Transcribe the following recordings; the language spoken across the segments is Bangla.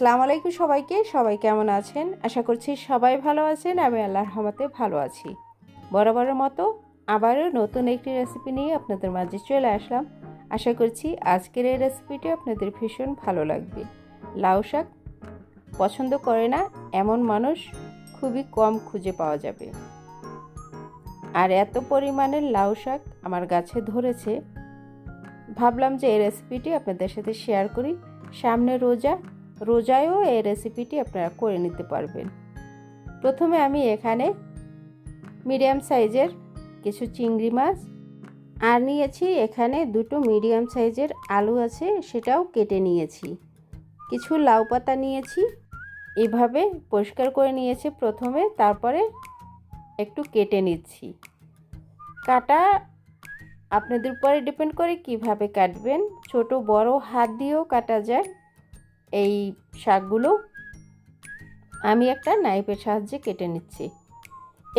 আসসালামু আলাইকুম সবাইকে। সবাই কেমন আছেন? আশা করছি সবাই ভালো আছেন। আমি আল্লাহর রহমতে ভালো আছি। বরাবরের মতো আবারও নতুন একটি রেসিপি নিয়ে আপনাদের মাঝে চলে আসলাম। আশা করছি আজকের এই রেসিপিটি আপনাদের ভীষণ ভালো লাগবে। লাউ শাক পছন্দ করে না এমন মানুষ খুবই কম খুঁজে পাওয়া যাবে। আর এত পরিমাণের লাউ শাক আমার গাছে ধরেছে। ভাবলাম যে এই রেসিপিটি আপনাদের সাথে শেয়ার করি। সামনে রোজা রোজায়ও এই রেসিপিটি আপনারা করে নিতে পারবেন। প্রথমে আমি এখানে মিডিয়াম সাইজের কিছু চিংড়ি মাছ আর নিয়েছি এখানে দুটো মিডিয়াম সাইজের আলু আছে, সেটাও কেটে নিয়েছি। কিছু লাউ পাতা নিয়েছি, এভাবে পরিষ্কার করে নিয়েছি প্রথমে, তারপরে একটু কেটে নিচ্ছি। কাটা আপনাদের উপরে ডিপেন্ড করে কীভাবে কাটবেন, ছোট বড় হাত দিয়েও কাটা যায়। এই শাকগুলো আমি একটা নাইফের সাহায্যে কেটে নিচ্ছি।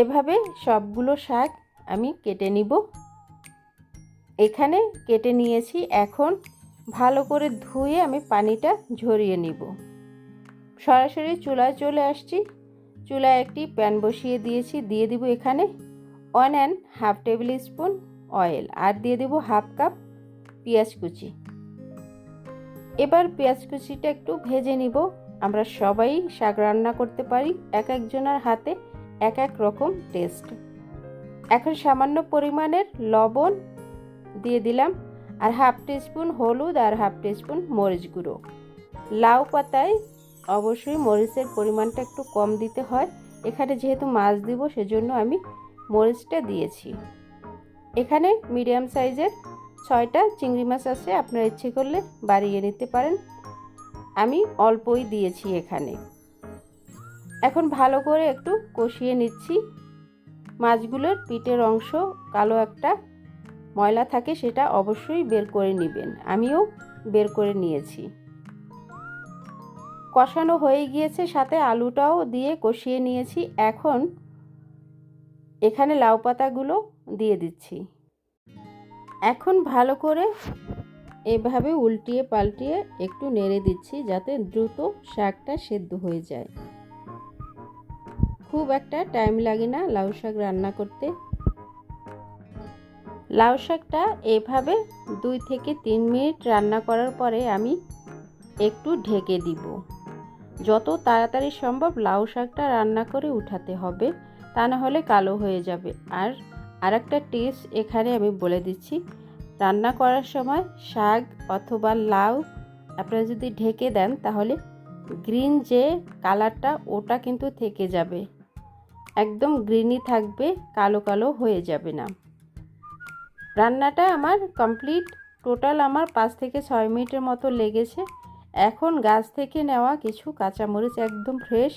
এভাবে সবগুলো শাক আমি কেটে নিব। এখানে কেটে নিয়েছি, এখন ভালো করে ধুয়ে আমি পানিটা ঝরিয়ে নিব। সরাসরি চুলায় চলে আসছি। চুলায় একটি প্যান বসিয়ে দিয়েছি, দিয়ে দিব এখানে one and half tablespoon oil আর দিয়ে দেবো হাফ কাপ পেঁয়াজ কুচি। এবার পেঁয়াজ কুচিটা একটু ভেজে নিব। আমরা সবাই শাক রান্না করতে পারি, এক একজনের হাতে এক এক রকম টেস্ট এখন সামান্য পরিমাণের লবণ দিয়ে দিলাম, আর হাফ টিস্পুন হলুদ আর হাফ টিস্পুন মরিচ গুঁড়ো। লাউ পাতায় অবশ্যই মরিচের পরিমাণটা একটু কম দিতে হয়। এখানে যেহেতু মাছ দিব, সেজন্য আমি মরিচটা দিয়েছি। এখানে মিডিয়াম সাইজের ছয়টা চিংড়ি মাছ আছে, আপনারা ইচ্ছে করলে বাড়িয়ে নিতে পারেন। আমি অল্পই দিয়েছি এখানে। এখন ভালো করে একটু কষিয়ে নিচ্ছি। মাছগুলোর পিঠের অংশ কালো একটা ময়লা থাকে, সেটা অবশ্যই বের করে নেবেন। আমিও বের করে নিয়েছি। কষানো হয়ে গিয়েছে, সাথে আলুটাও দিয়ে কষিয়ে নিয়েছি। এখন এখানে লাউ পাতাগুলো দিয়ে দিচ্ছি। এখন ভালো করে এভাবে উল্টিয়ে পাল্টিয়ে একটু নেড়ে দিচ্ছি যাতে দ্রুত শাকটা সেদ্ধ হয়ে যায়। খুব একটা টাইম লাগে না লাউ শাক রান্না করতে। লাউ শাকটা এভাবে দুই থেকে তিন মিনিট রান্না করার পরে আমি একটু ঢেকে দিব। যত তাড়াতাড়ি সম্ভব লাউ শাকটা রান্না করে উঠাতে হবে, তা না হলে কালো হয়ে যাবে। আর আরেকটা টিপস এখানে আমি বলে দিচ্ছি। রান্না করার সময় শাক অথবা লাউ আপনারা যদি ঢেকে দেন তাহলে গ্রিন যে কালারটা ওটা কিন্তু থেকে যাবে। একদম গ্রিনই থাকবে, কালো কালো হয়ে যাবে না। রান্নাটা আমার কমপ্লিট। টোটাল আমার পাঁচ থেকে ছয় মিনিটের মতো লেগেছে। এখন গাছ থেকে নেওয়া কিছু কাঁচামরিচ একদম ফ্রেশ,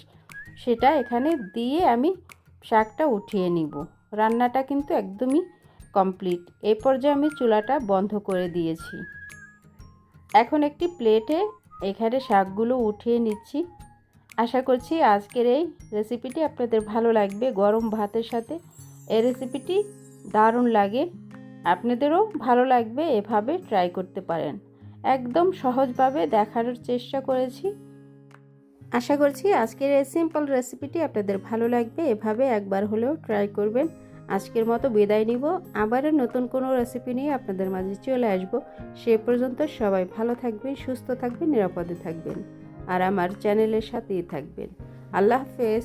সেটা এখানে দিয়ে আমি শাকটা উঠিয়ে নিব। রান্নাটা কিন্তু একদমই কমপ্লিট। এই পর্যায়ে আমি চুলাটা বন্ধ করে দিয়েছি। এখন একটি প্লেটে এখানে শাকগুলো উঠিয়ে নিচ্ছি। আশা করছি আজকের এই রেসিপিটি আপনাদের ভালো লাগবে। গরম ভাতের সাথে এই রেসিপিটি দারুণ লাগে। আপনাদেরও ভালো লাগবে, এভাবে ট্রাই করতে পারেন। একদম সহজভাবে দেখানোর চেষ্টা করেছি। আশা করছি আজকের এই সিম্পল রেসিপিটি আপনাদের ভালো লাগবে, এভাবে একবার হলেও ট্রাই করবেন। আজকের মতো বিদায় নিব। আবারও নতুন কোনো রেসিপি নিয়ে আপনাদের মাঝে চলে আসব। সে পর্যন্ত সবাই ভালো থাকবেন, সুস্থ থাকবেন, নিরাপদে থাকবেন। আর আমার চ্যানেলের সাথেই থাকবেন। আল্লাহ হাফেজ।